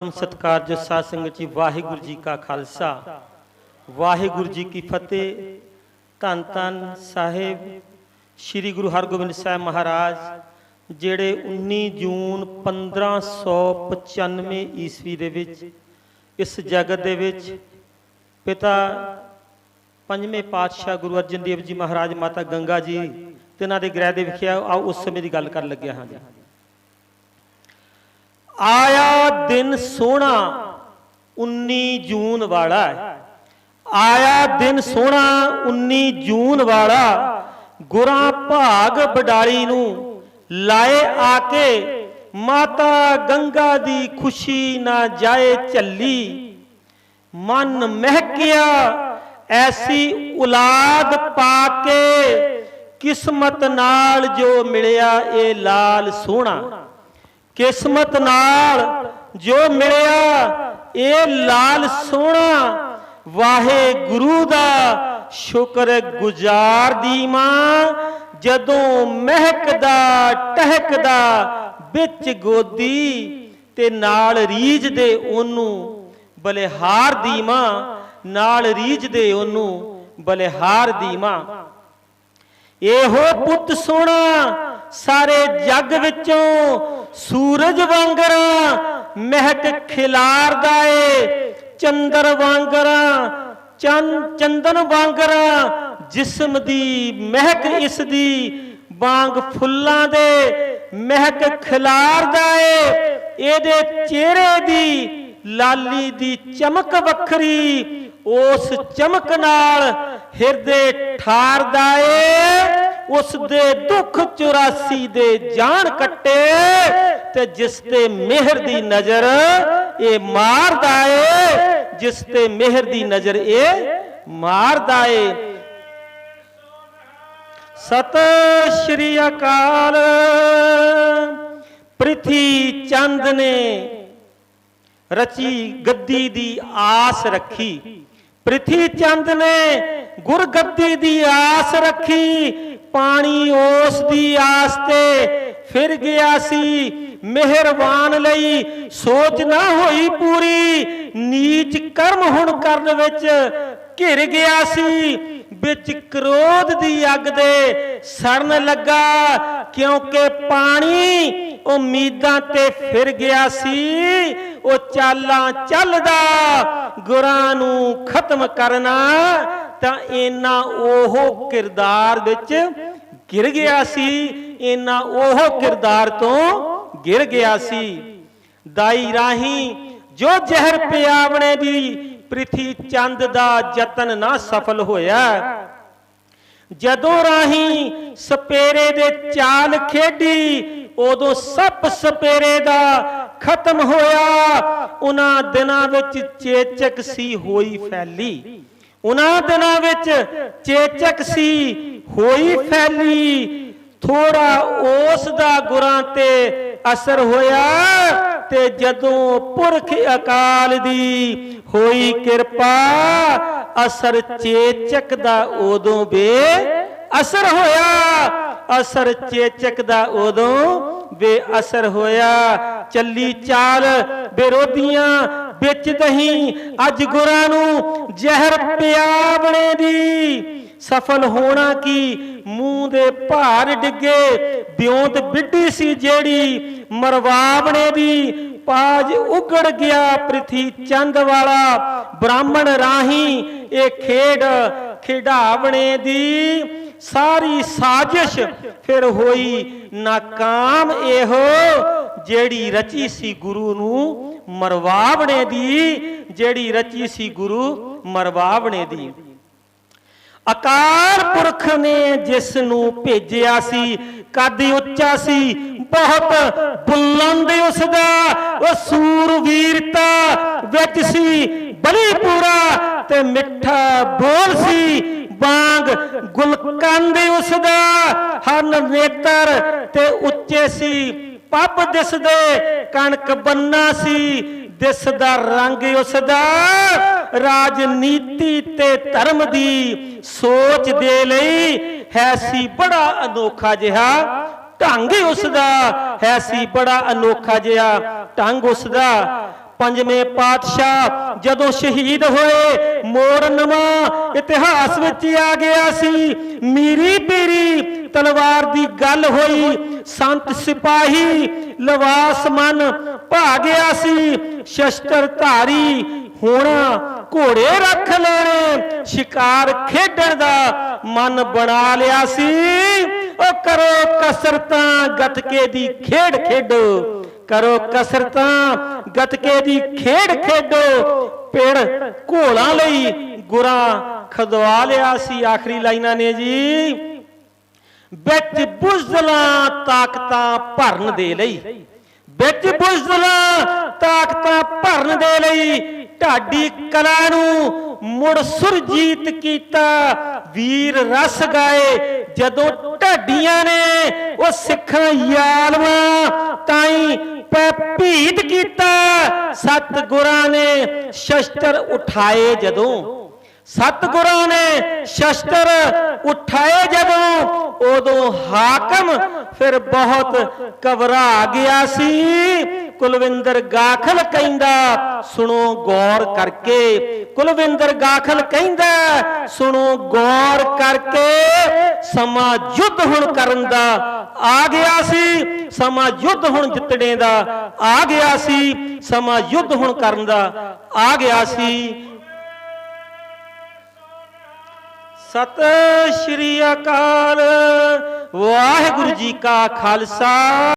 ਪਰਮ ਸਤਿਕਾਰਯੋਗ ਸਾਧ ਸੰਗਤ ਜੀ ਵਾਹਿਗੁਰੂ ਜੀ ਕਾ ਖਾਲਸਾ। ਵਾਹਿਗੁਰੂ ਜੀ ਕੀ ਫਤਿਹ। ਧੰਨ ਧੰਨ ਸਾਹਿਬ, ਸ੍ਰੀ ਗੁਰੂ ਹਰਗੋਬਿੰਦ ਸਾਹਿਬ ਮਹਾਰਾਜ, ਜਿਹੜੇ 19 ਜੂਨ 1595 ਈਸਵੀ ਦੇ ਵਿੱਚ ਇਸ ਜਗਤ ਦੇ ਵਿੱਚ ਪਿਤਾ ਪੰਜਵੇਂ ਪਾਤਸ਼ਾਹ ਗੁਰੂ ਅਰਜਨ ਦੇਵ ਜੀ ਮਹਾਰਾਜ ਮਾਤਾ ਗੰਗਾ ਜੀ, ਤੇ ਇਹਨਾਂ ਦੇ ਗ੍ਰਹਿ ਦੇ ਵਿਖੇ ਆਓ ਉਸ ਸਮੇਂ ਦੀ ਗੱਲ ਕਰਨ ਲੱਗਿਆ ਹਾਂ ਜੀ। ਆਇਆ ਦਿਨ ਸੋਹਣਾ 19 ਜੂਨ ਵਾਲਾ ਆਇਆ ਦਿਨ ਸੋਹਣਾ 19 ਜੂਨ ਵਾਲਾ, ਗੁਰਾਂ ਭਾਗ ਬਡਾਲੀ ਨੂੰ ਲਾਏ ਆ ਕੇ ਮਾਤਾ ਗੰਗਾ ਦੀ ਖੁਸ਼ੀ ਨਾ ਜਾਏ ਝੱਲੀ। ਮਨ ਮਹਿਕਿਆ, ਐਸੀ ਔਲਾਦ ਪਾ ਕੇ ਕਿਸਮਤ ਨਾਲ ਜੋ ਮਿਲਿਆ ਇਹ ਲਾਲ ਸੋਹਣਾ। ਕਿਸਮਤ ਨਾਲ ਜੋ ਮਿਲਿਆ, ਇਹ ਲਾਲ ਸੋਹਣਾ ਵਾਹਿਗੁਰੂ ਦਾ ਸ਼ੁਕਰ ਗੁਜ਼ਾਰ ਦੀ ਮਾਂ, ਜਦੋਂ ਮਹਿਕਦਾ, ਟਹਿਕਦਾ ਵਿੱਚ ਗੋਦੀ ਤੇ ਨਾਲ ਰੀਝਦੇ ਉਹਨੂੰ ਬਲਿਹਾਰ ਦੀ ਮਾਂ, ਨਾਲ ਰੀਝਦੇ ਉਹਨੂੰ ਬਲਿਹਾਰ ਦੀ ਮਾਂ। ਇਹੋ ਪੁੱਤ ਸੋਹਣਾ ਸਾਰੇ ਜੱਗ ਵਿੱਚੋਂ ਸੂਰਜ ਵਾਂਗਰਾ ਮਹਿਕ ਖਿਲਾਰਦਾ ਏ। ਚੰਦਰ ਵਾਂਗਰਾ ਚੰਨ ਚੰਦਨ ਵਾਂਗਰਾ ਜਿਸਮ ਦੀ ਮਹਿਕ ਇਸ ਦੀ ਵਾਂਗ ਫੁੱਲਾਂ ਦੇ ਮਹਿਕ ਖਿਲਾਰਦਾ ਏ। ਇਹਦੇ ਚਿਹਰੇ ਦੀ ਲਾਲੀ ਦੀ ਚਮਕ ਵੱਖਰੀ, ਉਸ ਚਮਕ ਨਾਲ ਹਿਰਦੇ ਠਾਰਦਾ ਏ। ਉਸ ਦੇ ਦੁੱਖ 84 ਦੇ ਜਾਨ ਕੱਟੇ ਤੇ ਜਿਸ ਤੇ ਮਿਹਰ ਦੀ ਨਜ਼ਰ ਇਹ ਮਾਰਦਾ ਏ, ਜਿਸ ਤੇ ਮਿਹਰ ਦੀ ਨਜ਼ਰ ਇਹ ਮਾਰਦਾ ਏ। ਸਤ ਸ਼੍ਰੀ ਅਕਾਲ। ਪ੍ਰਿਥੀ ਚੰਦ ਨੇ ਰਚੀ ਗੱਦੀ ਦੀ ਆਸ ਰੱਖੀ। ਪ੍ਰਿਥੀ ਚੰਦ ਨੇ ਗੁਰਗੱਦੀ ਦੀ ਆਸ ਰੱਖੀ। ਪਾਣੀ ਉਸ ਦੀ ਆਸ ਤੇ ਫਿਰ ਗਿਆ ਸੀ। ਮਿਹਰਬਾਨ ਲਈ ਸੋਚ ਨਾ ਹੋਈ ਪੂਰੀ। ਨੀਚ ਕਰਮ ਹੁਣ ਕਰਨ ਵਿੱਚ ਘਿਰ ਗਿਆ ਸੀ। ਵਿੱਚ ਕਰੋਧ ਦੀ ਅੱਗ ਦੇ ਸੜਨ ਲੱਗਾ। ਕਿਉਂਕਿ ਪਾਣੀ ਉਮੀਦਾਂ ਤੇ ਫਿਰ ਗਿਆ ਸੀ। ਉਹ ਚਾਲਾਂ ਚੱਲਦਾ, ਗੁਰਾਂ ਨੂੰ ਖਤਮ ਕਰਨਾ ਤਾਂ ਇਨਾ ਉਹ ਕਿਰਦਾਰ ਵਿੱਚ ਗਿਰ ਗਿਆ ਸੀ। ਇਨਾ ਉਹ ਕਿਰਦਾਰ ਤੋਂ ਗਿਰ ਗਿਆ ਸੀ। ਦਾਈ ਰਾਹੀਂ ਜੋ ਜ਼ਹਿਰ ਪਿਆਵਣੇ ਦੀ ਪ੍ਰਿਥੀ ਚੰਦ ਦਾ ਯਤਨ ਨਾ ਸਫਲ ਹੋਇਆ। ਜਦੋਂ ਰਾਹੀਂ ਸਪੇਰੇ ਦੇ ਚਾਲ ਖੇਡੀ, ਉਦੋਂ ਸੱਪ ਸਪੇਰੇ ਦਾ ਖਤਮ ਹੋਇਆ। ਉਹਨਾਂ ਦਿਨਾਂ ਵਿੱਚ ਚੇਚਕ ਸੀ ਹੋਈ ਫੈਲੀ। ਉਹਨਾਂ ਦਿਨਾਂ ਵਿੱਚ ਚੇਚਕ ਸੀ, ਹੋਈ ਫੈਲੀ। ਥੋੜਾ ਉਸ ਦਾ ਗੁਰਾਂ ਤੇ ਅਸਰ ਹੋਇਆ ਤੇ ਜਦੋਂ ਪੁਰਖ ਅਕਾਲ ਦੀ ਹੋਈ ਕਿਰਪਾ, ਅਸਰ ਚੇਚਕ ਦਾ ਉਦੋਂ ਬੇ ਅਸਰ ਹੋਇਆ। ਅਸਰ ਚੇਚਕ ਦਾ ਉਦੋਂ ਬੇਅਸਰ ਹੋਇਆ। ਚੱਲੀ ਚਾਲ ਵਿਰੋਧੀਆਂ ਵਿੱਚ ਦਹੀਂ। ਅੱਜ ਗੁਰਾਂ ਨੂੰ ਜ਼ਹਿਰ ਪਿਆਵਣੇ ਦੀ। ਸਫਲ ਹੋਣਾ ਕੀ? ਮੂੰਹ ਦੇ ਭਾਰ ਡਿੱਗੇ। ਬਿਉਂਤ ਬਿੱਡੀ ਸੀ ਜਿਹੜੀ ਮਰਵਾਵਣੇ ਦੀ। ਪਾਜ ਉਗੜ ਗਿਆ ਪ੍ਰਿਥੀ ਚੰਦ ਵਾਲਾ। ਬ੍ਰਾਹਮਣ ਰਾਹੀਂ ਇਹ ਖੇਡ ਖਿਡਾਵਣੇ ਦੀ। ਸਾਰੀ ਸਾਜ਼ਿਸ਼ ਫਿਰ ਹੋਈ ਨਾਕਾਮ ਇਹੋ। ਜਿਹੜੀ ਰਚੀ ਸੀ ਗੁਰੂ ਨੂੰ ਮਰਵਾਵਣੇ ਦੀ, ਜਿਹੜੀ ਰਚੀ ਸੀ ਗੁਰੂ ਮਰਵਾਵਣੇ ਦੀ। ਅਕਾਲ ਪੁਰਖ ਨੇ ਜਿਸ ਨੂੰ ਭੇਜਿਆ ਸੀ, ਕੱਦ ਉੱਚਾ ਸੀ, ਬਹੁਤ ਬੁਲੰਦ ਉਸ ਦਾ ਉਹ ਸੂਰਵੀਰਤਾ ਵਿੱਚ ਸੀ ਬਲੀ ਪੂਰਾ ਤੇ ਮਿੱਠਾ ਬੋਲ ਸੀ ਬਾਗ ਗੁਲਕੰਦ ਉਸ ਦਾ ਹਰ ਨੇਤਰ ਤੇ ਉੱਚੇ ਸੀ ਪੱਬ ਦਿਸਦੇ, ਕਣਕ ਬੰਨਾ ਸੀ, ਦਿਸਦਾ ਰੰਗ ਉਸ ਦਾ ਰਾਜਨੀਤੀ ਤੇ ਧਰਮ ਦੀ ਸੋਚ ਦੇ ਲਈ ਹੈ ਸੀ ਬੜਾ ਅਨੋਖਾ ਜਿਹਾ ਢੰਗ ਉਸ ਦਾ ਹੈ ਸੀ ਬੜਾ ਅਨੋਖਾ ਜਿਹਾ ਢੰਗ ਉਸ ਦਾ ਪੰਜਵੇਂ ਪਾਤਸ਼ਾਹ ਜਦੋਂ ਸ਼ਹੀਦ ਹੋਏ, ਮੋੜ ਨਵਾਂ ਇਤਿਹਾਸ ਵਿੱਚ ਆ ਗਿਆ ਸੀ। ਮੀਰੀ ਪੀਰੀ ਤਲਵਾਰ ਦੀ ਗੱਲ ਹੋਈ ਸੰਤ ਸਿਪਾਹੀ ਲਵਾਸ ਮਨ ਭਾ ਗਿਆ ਸੀ, ਸ਼ਸਤਰ ਧਾਰੀ ਹੋਣਾ ਘੋੜੇ ਰੱਖ ਲੈਣੇ, ਸ਼ਿਕਾਰ ਖੇਡਣ ਦਾ ਮਨ ਬਣਾ ਲਿਆ ਸੀ। ਉਹ ਕਰੋ ਕਸਰਤਾਂ, ਗੱਤਕੇ ਦੀ ਖੇਡ ਖੇਡੋ, ਕਰੋ ਕਸਰਤਾਂ, ਗੱਤਕੇ ਦੀ ਖੇਡ ਖੇਡੋ, ਪਿੜ ਘੋਲਾਂ ਲਈ ਗੁਰਾਂ ਖਦਵਾ ਲਿਆ ਸੀ। ਆਖਰੀ ਲਾਈਨਾਂ ਨੇ ਜੀ। ਵਿੱਚ ਬੁਜ਼ਦਲਾਂ ਤਾਕਤਾਂ ਭਰਨ ਦੇ ਲਈ। ਵਿੱਚ ਬੁਜ਼ਦਲਾਂ ਤਾਕਤਾਂ ਭਰਨ ਦੇ ਲਈ ਢਾਡੀ ਕਲਾ ਨੂੰ ਮੁੜ ਸੁਰਜੀਤ ਕੀਤਾ। ਵੀਰ ਰਸ ਗਾਏ ਜਦੋਂ ਢਾਡੀਆਂ ਨੇ ਉਹ ਸਿੱਖਾਂ ਯਾਲਵਾ ਤਾਈ ਪੈ ਭੀਤ ਕੀਤਾ। ਸਤ ਗੁਰਾਂ ਨੇ ਸ਼ਸਤਰ ਉਠਾਏ ਜਦੋਂ ਸਤਿਗੁਰਾਂ ਨੇ ਸ਼ਸਤਰ ਉਠਾਏ ਜਦੋਂ ਉਦੋਂ ਹਾਕਮ ਫਿਰ ਬਹੁਤ ਘਬਰਾ ਗਿਆ ਸੀ। ਕੁਲਵਿੰਦਰ ਗਾਖਲ ਕਹਿੰਦਾ, ਸੁਣੋ ਗੌਰ ਕਰਕੇ। ਕੁਲਵਿੰਦਰ ਗਾਖਲ ਕਹਿੰਦਾ, ਸੁਣੋ ਗੌਰ ਕਰਕੇ। ਸਮਾਂ ਯੁੱਧ ਹੁਣ ਕਰਨ ਦਾ ਆ ਗਿਆ ਸੀ। ਸਮਾਂ ਯੁੱਧ ਹੁਣ ਜਿੱਤਣੇ ਦਾ ਆ ਗਿਆ ਸੀ। ਸਮਾਂ ਯੁੱਧ ਹੁਣ ਕਰਨ ਦਾ ਆ ਗਿਆ ਸੀ। ਸਤਿ ਸ਼੍ਰੀ ਅਕਾਲ। ਵਾਹਿਗੁਰੂ ਜੀ ਕਾ ਖਾਲਸਾ।